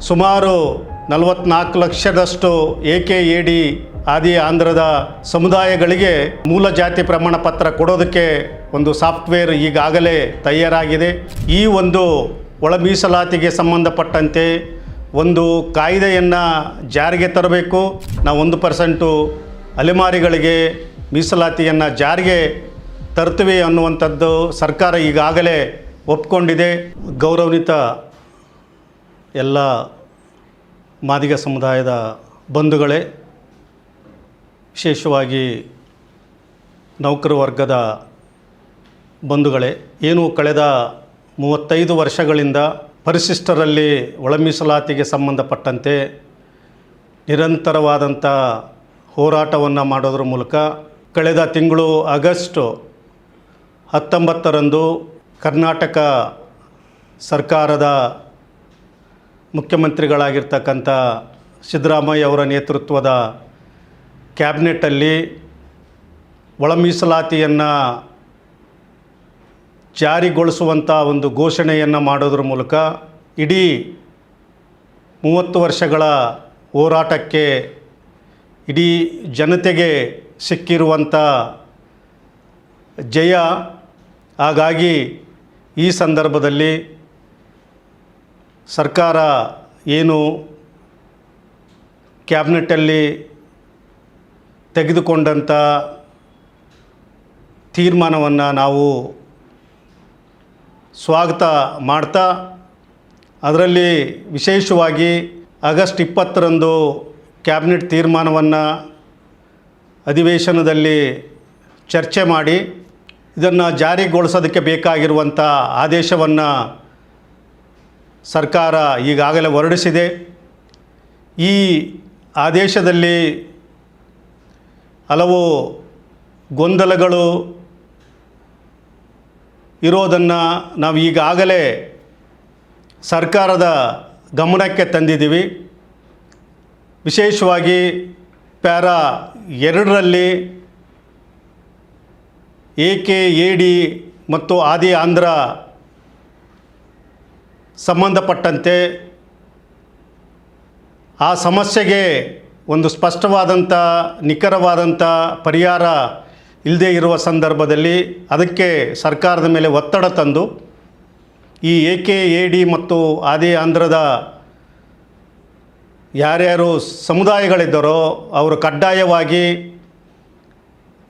ಸುಮಾರು ನಲವತ್ನಾಲ್ಕು ಲಕ್ಷದಷ್ಟು ಎ ಕೆ ಎ ಡಿ ಆದಿ ಆಂಧ್ರದ ಸಮುದಾಯಗಳಿಗೆ ಮೂಲ ಜಾತಿ ಪ್ರಮಾಣ ಪತ್ರ ಕೊಡೋದಕ್ಕೆ ಒಂದು ಸಾಫ್ಟ್ವೇರ್ ಈಗಾಗಲೇ ತಯಾರಾಗಿದೆ. ಈ ಒಂದು ಒಳ ಮೀಸಲಾತಿಗೆ ಸಂಬಂಧಪಟ್ಟಂತೆ ಒಂದು ಕಾಯ್ದೆಯನ್ನು ಜಾರಿಗೆ ತರಬೇಕು. ನಾವು ಒಂದು ಪರ್ಸೆಂಟು ಅಲೆಮಾರಿಗಳಿಗೆ ಮೀಸಲಾತಿಯನ್ನು ಜಾರಿಗೆ ತರ್ತೀವಿ ಅನ್ನುವಂಥದ್ದು ಸರ್ಕಾರ ಈಗಾಗಲೇ ಒಪ್ಕೊಂಡಿದೆ. ಗೌರವಾನ್ವಿತ ಎಲ್ಲ ಮಾದಿಗ ಸಮುದಾಯದ ಬಂಧುಗಳೇ ವಿಶೇಷವಾಗಿ ನೌಕರ ವರ್ಗದ ಬಂಧುಗಳೇ, ಏನು ಕಳೆದ ಮೂವತ್ತೈದು ವರ್ಷಗಳಿಂದ ಪರಿಶಿಷ್ಟರಲ್ಲಿ ಒಳಮೀಸಲಾತಿಗೆ ಸಂಬಂಧಪಟ್ಟಂತೆ ನಿರಂತರವಾದಂಥ ಹೋರಾಟವನ್ನು ಮಾಡೋದ್ರ ಮೂಲಕ ಕಳೆದ ತಿಂಗಳು ಆಗಸ್ಟ್ ಹತ್ತೊಂಬತ್ತರಂದು ಕರ್ನಾಟಕ ಸರ್ಕಾರದ ಮುಖ್ಯಮಂತ್ರಿಗಳಾಗಿರ್ತಕ್ಕಂಥ ಸಿದ್ದರಾಮಯ್ಯ ಅವರ ನೇತೃತ್ವದ ಕ್ಯಾಬಿನೆಟ್ಟಲ್ಲಿ ಒಳ ಮೀಸಲಾತಿಯನ್ನು ಜಾರಿಗೊಳಿಸುವಂಥ ಒಂದು ಘೋಷಣೆಯನ್ನು ಮಾಡೋದ್ರ ಮೂಲಕ ಇಡೀ ಮೂವತ್ತು ವರ್ಷಗಳ ಹೋರಾಟಕ್ಕೆ ಇಡೀ ಜನತೆಗೆ ಸಿಕ್ಕಿರುವಂಥ ಜಯ. ಹಾಗಾಗಿ ಈ ಸಂದರ್ಭದಲ್ಲಿ ಸರ್ಕಾರ ಏನು ಕ್ಯಾಬಿನೆಟ್ಟಲ್ಲಿ ತೆಗೆದುಕೊಂಡಂಥ ತೀರ್ಮಾನವನ್ನು ನಾವು ಸ್ವಾಗತ ಮಾಡ್ತಾ, ಅದರಲ್ಲಿ ವಿಶೇಷವಾಗಿ ಆಗಸ್ಟ್ ಇಪ್ಪತ್ತರಂದು ಕ್ಯಾಬಿನೆಟ್ ತೀರ್ಮಾನವನ್ನು ಅಧಿವೇಶನದಲ್ಲಿ ಚರ್ಚೆ ಮಾಡಿ, ಇದನ್ನು ಜಾರಿಗೊಳಿಸೋದಕ್ಕೆ ಬೇಕಾಗಿರುವಂಥ ಆದೇಶವನ್ನು ಸರ್ಕಾರ ಈಗಾಗಲೇ ಹೊರಡಿಸಿದೆ. ಈ ಆದೇಶದಲ್ಲಿ ಹಲವು ಗೊಂದಲಗಳು ಇರೋದನ್ನು ನಾವು ಈಗಾಗಲೇ ಸರ್ಕಾರದ ಗಮನಕ್ಕೆ ತಂದಿದ್ದೀವಿ. ವಿಶೇಷವಾಗಿ ಪ್ಯಾರಾ ಎರಡರಲ್ಲಿ ಎ ಕೆ ಎ ಡಿ ಮತ್ತು ಆದಿ ಆಂಧ್ರ ಸಂಬಂಧಪಟ್ಟಂತೆ ಆ ಸಮಸ್ಯೆಗೆ ಒಂದು ಸ್ಪಷ್ಟವಾದಂಥ, ನಿಖರವಾದಂಥ ಪರಿಹಾರ ಇಲ್ಲದೇ ಇರುವ ಸಂದರ್ಭದಲ್ಲಿ ಅದಕ್ಕೆ ಸರ್ಕಾರದ ಮೇಲೆ ಒತ್ತಡ ತಂದು, ಈ ಎ ಕೆ ಎ ಡಿ ಮತ್ತು ಆದಿ ಆಂಧ್ರದ ಯಾರ್ಯಾರು ಸಮುದಾಯಗಳಿದ್ದರೋ ಅವರು ಕಡ್ಡಾಯವಾಗಿ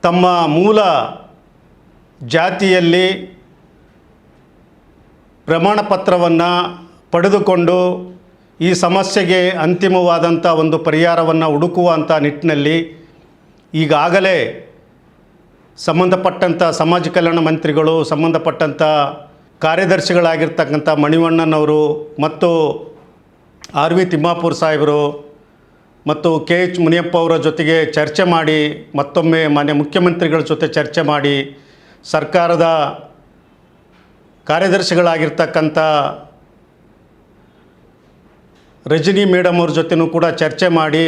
ತಮ್ಮ ಮೂಲ ಜಾತಿಯಲ್ಲಿ ಪ್ರಮಾಣ ಪತ್ರವನ್ನು ಪಡೆದುಕೊಂಡು ಈ ಸಮಸ್ಯೆಗೆ ಅಂತಿಮವಾದಂಥ ಒಂದು ಪರಿಹಾರವನ್ನು ಹುಡುಕುವಂಥ ನಿಟ್ಟಿನಲ್ಲಿ ಈಗಾಗಲೇ ಸಂಬಂಧಪಟ್ಟಂಥ ಸಮಾಜ ಕಲ್ಯಾಣ ಮಂತ್ರಿಗಳು ಸಂಬಂಧಪಟ್ಟಂಥ ಕಾರ್ಯದರ್ಶಿಗಳಾಗಿರ್ತಕ್ಕಂಥ ಮಣಿವಣ್ಣನವರು ಮತ್ತು ಆರ್ ವಿ ತಿಮ್ಮಾಪುರ ಸಾಹೇಬರು ಮತ್ತು ಕೆ ಎಚ್ ಮುನಿಯಪ್ಪ ಅವರ ಜೊತೆಗೆ ಚರ್ಚೆ ಮಾಡಿ ಮತ್ತೊಮ್ಮೆ ಮಾನ್ಯ ಮುಖ್ಯಮಂತ್ರಿಗಳ ಜೊತೆ ಚರ್ಚೆ ಮಾಡಿ ಸರ್ಕಾರದ ಕಾರ್ಯದರ್ಶಿಗಳಾಗಿರ್ತಕ್ಕಂಥ ರಜನಿ ಮೇಡಮ್ ಅವ್ರ ಜೊತೆನೂ ಕೂಡ ಚರ್ಚೆ ಮಾಡಿ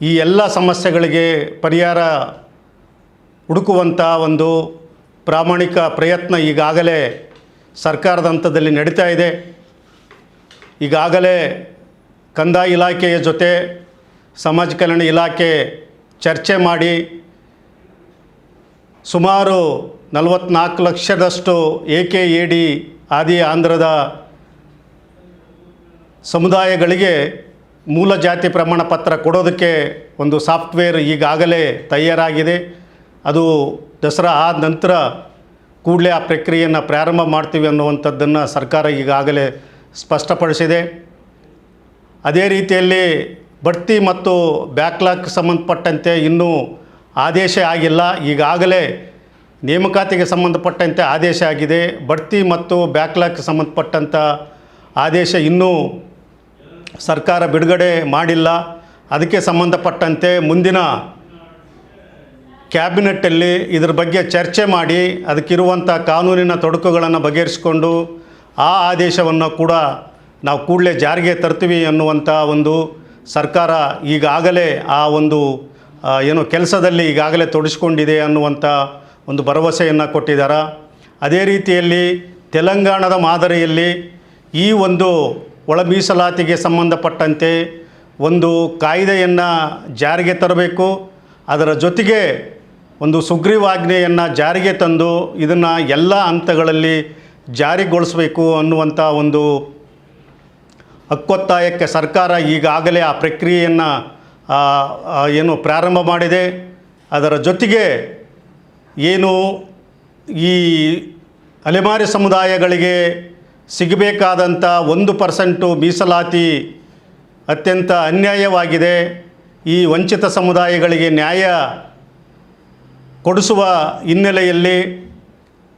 ಈ ಎಲ್ಲ ಸಮಸ್ಯೆಗಳಿಗೆ ಪರಿಹಾರ ಹುಡುಕುವಂಥ ಒಂದು ಪ್ರಾಮಾಣಿಕ ಪ್ರಯತ್ನ ಈಗಾಗಲೇ ಸರ್ಕಾರದ ಹಂತದಲ್ಲಿ ನಡೀತಾ ಇದೆ. ಈಗಾಗಲೇ ಕಂದಾಯ ಇಲಾಖೆಯ ಜೊತೆ ಸಮಾಜ ಕಲ್ಯಾಣ ಇಲಾಖೆ ಚರ್ಚೆ ಮಾಡಿ ಸುಮಾರು ನಲವತ್ನಾಲ್ಕು ಲಕ್ಷದಷ್ಟು ಎ ಕೆ ಎ ಡಿ ಆದಿ ಆಂಧ್ರದ ಸಮುದಾಯಗಳಿಗೆ ಮೂಲ ಜಾತಿ ಪ್ರಮಾಣ ಪತ್ರ ಕೊಡೋದಕ್ಕೆ ಒಂದು ಸಾಫ್ಟ್ವೇರ್ ಈಗಾಗಲೇ ತಯಾರಾಗಿದೆ. ಅದು ದಸರಾ ಆದ ನಂತರ ಕೂಡಲೇ ಆ ಪ್ರಕ್ರಿಯೆಯನ್ನು ಪ್ರಾರಂಭ ಮಾಡ್ತೀವಿ ಅನ್ನುವಂಥದ್ದನ್ನು ಸರ್ಕಾರ ಈಗಾಗಲೇ ಸ್ಪಷ್ಟಪಡಿಸಿದೆ. ಅದೇ ರೀತಿಯಲ್ಲಿ ಬಡ್ತಿ ಮತ್ತು ಬ್ಯಾಕ್ಲಾಗ್ ಸಂಬಂಧಪಟ್ಟಂತೆ ಇನ್ನೂ ಆದೇಶ ಆಗಿಲ್ಲ. ಈಗಾಗಲೇ ನೇಮಕಾತಿಗೆ ಸಂಬಂಧಪಟ್ಟಂತೆ ಆದೇಶ ಆಗಿದೆ. ಬಡ್ತಿ ಮತ್ತು ಬ್ಯಾಕ್ಲಾಗ್ ಸಂಬಂಧಪಟ್ಟಂಥ ಆದೇಶ ಇನ್ನೂ ಸರ್ಕಾರ ಬಿಡುಗಡೆ ಮಾಡಿಲ್ಲ. ಅದಕ್ಕೆ ಸಂಬಂಧಪಟ್ಟಂತೆ ಮುಂದಿನ ಕ್ಯಾಬಿನೆಟ್ಟಲ್ಲಿ ಇದ್ರ ಬಗ್ಗೆ ಚರ್ಚೆ ಮಾಡಿ ಅದಕ್ಕಿರುವಂಥ ಕಾನೂನಿನ ತೊಡಕುಗಳನ್ನು ಬಗೆಹರಿಸಿಕೊಂಡು ಆ ಆದೇಶವನ್ನು ಕೂಡ ನಾವು ಕೂಡಲೇ ಜಾರಿಗೆ ತರ್ತೀವಿ ಅನ್ನುವಂಥ ಒಂದು ಸರ್ಕಾರ ಈಗಾಗಲೇ ಆ ಒಂದು ಏನು ಕೆಲಸದಲ್ಲಿ ಈಗಾಗಲೇ ತೊಡಗಿಸ್ಕೊಂಡಿದೆ ಅನ್ನುವಂಥ ಒಂದು ಭರವಸೆಯನ್ನು ಕೊಟ್ಟಿದ್ದಾರೆ ಅದೇ ರೀತಿಯಲ್ಲಿ ತೆಲಂಗಾಣದ ಮಾದರಿಯಲ್ಲಿ ಈ ಒಂದು ಒಳ ಮೀಸಲಾತಿಗೆ ಸಂಬಂಧಪಟ್ಟಂತೆ ಒಂದು ಕಾಯ್ದೆಯನ್ನು ಜಾರಿಗೆ ತರಬೇಕು. ಅದರ ಜೊತೆಗೆ ಒಂದು ಸುಗ್ರೀವಾಜ್ಞೆಯನ್ನು ಜಾರಿಗೆ ತಂದು ಇದನ್ನು ಎಲ್ಲ ಹಂತಗಳಲ್ಲಿ ಜಾರಿಗೊಳಿಸಬೇಕು ಅನ್ನುವಂಥ ಒಂದು ಹಕ್ಕೊತ್ತಾಯಕ್ಕೆ ಸರ್ಕಾರ ಈಗಾಗಲೇ ಆ ಪ್ರಕ್ರಿಯೆಯನ್ನು ಏನು ಪ್ರಾರಂಭ ಮಾಡಿದೆ. ಅದರ ಜೊತೆಗೆ ಏನು ಈ ಅಲೆಮಾರಿ ಸಮುದಾಯಗಳಿಗೆ ಸಿಗಬೇಕಾದಂಥ ಒಂದು ಪರ್ಸೆಂಟು ಮೀಸಲಾತಿ ಅತ್ಯಂತ ಅನ್ಯಾಯವಾಗಿದೆ. ಈ ವಂಚಿತ ಸಮುದಾಯಗಳಿಗೆ ನ್ಯಾಯ ಕೊಡಿಸುವ ಹಿನ್ನೆಲೆಯಲ್ಲಿ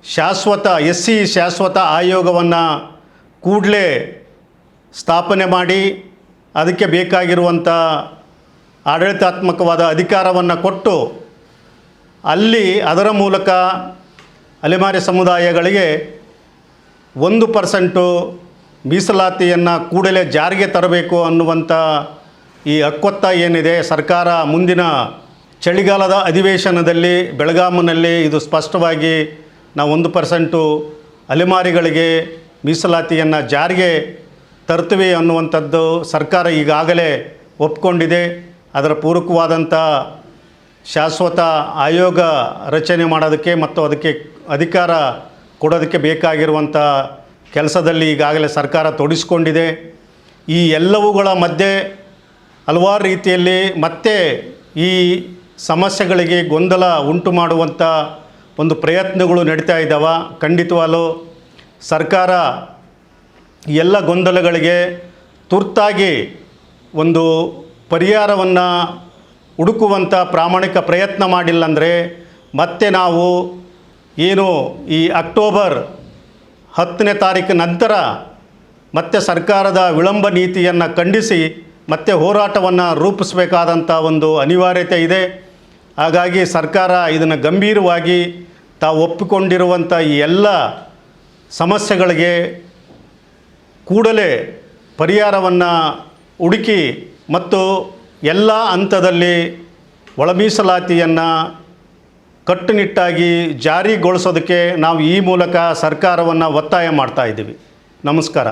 ಶಾಶ್ವತ ಎಸ್ ಸಿ ಶಾಶ್ವತ ಆಯೋಗವನ್ನು ಕೂಡಲೇ ಸ್ಥಾಪನೆ ಮಾಡಿ, ಅದಕ್ಕೆ ಬೇಕಾಗಿರುವಂಥ ಆಡಳಿತಾತ್ಮಕವಾದ ಅಧಿಕಾರವನ್ನು ಕೊಟ್ಟು ಅಲ್ಲಿ ಅದರ ಮೂಲಕ ಅಲೆಮಾರಿ ಸಮುದಾಯಗಳಿಗೆ ಒಂದು ಪರ್ಸೆಂಟು ಮೀಸಲಾತಿಯನ್ನು ಕೂಡಲೇ ಜಾರಿಗೆ ತರಬೇಕು ಅನ್ನುವಂಥ ಈ ಅಕ್ವತ್ತ ಏನಿದೆ, ಸರ್ಕಾರ ಮುಂದಿನ ಚಳಿಗಾಲದ ಅಧಿವೇಶನದಲ್ಲಿ ಬೆಳಗಾಮನಲ್ಲಿ ಇದು ಸ್ಪಷ್ಟವಾಗಿ ನಾವು ಒಂದು ಪರ್ಸೆಂಟು ಅಲೆಮಾರಿಗಳಿಗೆ ಮೀಸಲಾತಿಯನ್ನು ಜಾರಿಗೆ ತರ್ತೀವಿ ಅನ್ನುವಂಥದ್ದು ಸರ್ಕಾರ ಈಗಾಗಲೇ ಒಪ್ಕೊಂಡಿದೆ. ಅದರ ಪೂರಕವಾದಂಥ ಶಾಶ್ವತ ಆಯೋಗ ರಚನೆ ಮಾಡೋದಕ್ಕೆ ಮತ್ತು ಅದಕ್ಕೆ ಅಧಿಕಾರ ಕೊಡೋದಕ್ಕೆ ಬೇಕಾಗಿರುವಂಥ ಕೆಲಸದಲ್ಲಿ ಈಗಾಗಲೇ ಸರ್ಕಾರ ತೊಡಗಿಸ್ಕೊಂಡಿದೆ. ಈ ಎಲ್ಲವುಗಳ ಮಧ್ಯೆ ಹಲವಾರು ರೀತಿಯಲ್ಲಿ ಮತ್ತೆ ಈ ಸಮಸ್ಯೆಗಳಿಗೆ ಗೊಂದಲ ಉಂಟು ಮಾಡುವಂಥ ಒಂದು ಪ್ರಯತ್ನಗಳು ನಡೀತಾ ಇದ್ದಾವೆ. ಖಂಡಿತವಾಗಲೂ ಸರ್ಕಾರ ಎಲ್ಲ ಗೊಂದಲಗಳಿಗೆ ತುರ್ತಾಗಿ ಒಂದು ಪರಿಹಾರವನ್ನು ಹುಡುಕುವಂಥ ಪ್ರಾಮಾಣಿಕ ಪ್ರಯತ್ನ ಮಾಡಿಲ್ಲ ಅಂದರೆ ಮತ್ತೆ ನಾವು ಏನು ಈ ಅಕ್ಟೋಬರ್ ಹತ್ತನೇ ತಾರೀಕು ನಂತರ ಮತ್ತೆ ಸರ್ಕಾರದ ವಿಳಂಬ ನೀತಿಯನ್ನು ಖಂಡಿಸಿ ಮತ್ತೆ ಹೋರಾಟವನ್ನು ರೂಪಿಸಬೇಕಾದಂಥ ಒಂದು ಅನಿವಾರ್ಯತೆ ಇದೆ. ಹಾಗಾಗಿ ಸರ್ಕಾರ ಇದನ್ನು ಗಂಭೀರವಾಗಿ ತಾವು ಒಪ್ಪಿಕೊಂಡಿರುವಂಥ ಈ ಎಲ್ಲ ಸಮಸ್ಯೆಗಳಿಗೆ ಕೂಡಲೇ ಪರಿಹಾರವನ್ನು ಹುಡುಕಿ ಮತ್ತು ಎಲ್ಲ ಹಂತದಲ್ಲಿ ಒಳಮೀಸಲಾತಿಯನ್ನು ಕಟ್ಟುನಿಟ್ಟಾಗಿ ಜಾರಿಗೊಳಿಸೋದಕ್ಕೆ ನಾವು ಈ ಮೂಲಕ ಸರ್ಕಾರವನ್ನು ಒತ್ತಾಯ ಮಾಡ್ತಾ ಇದ್ದೀವಿ. ನಮಸ್ಕಾರ.